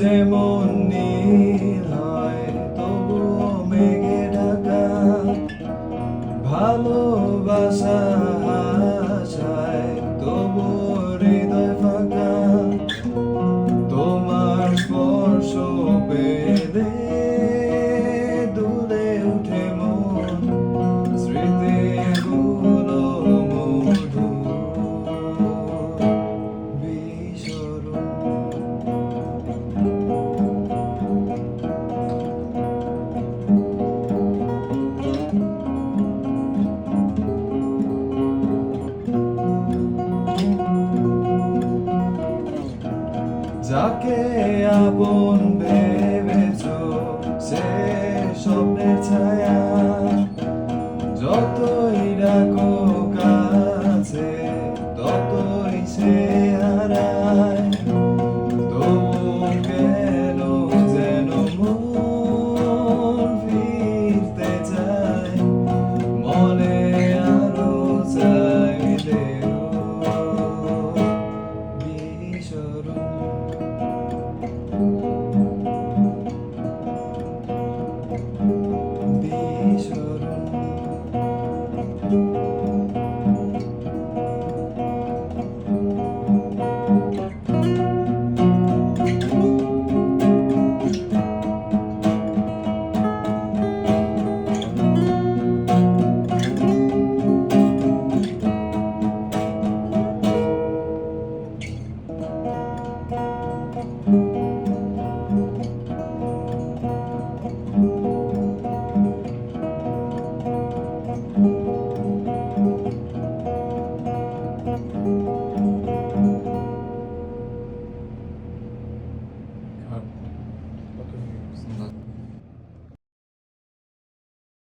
যেমন নীল হয় তবুও মেঘে ঢাকা। ভালোবাসা আশায় যাকে আপন ভেবেছ সে স্বপ্নের ছায়া যতই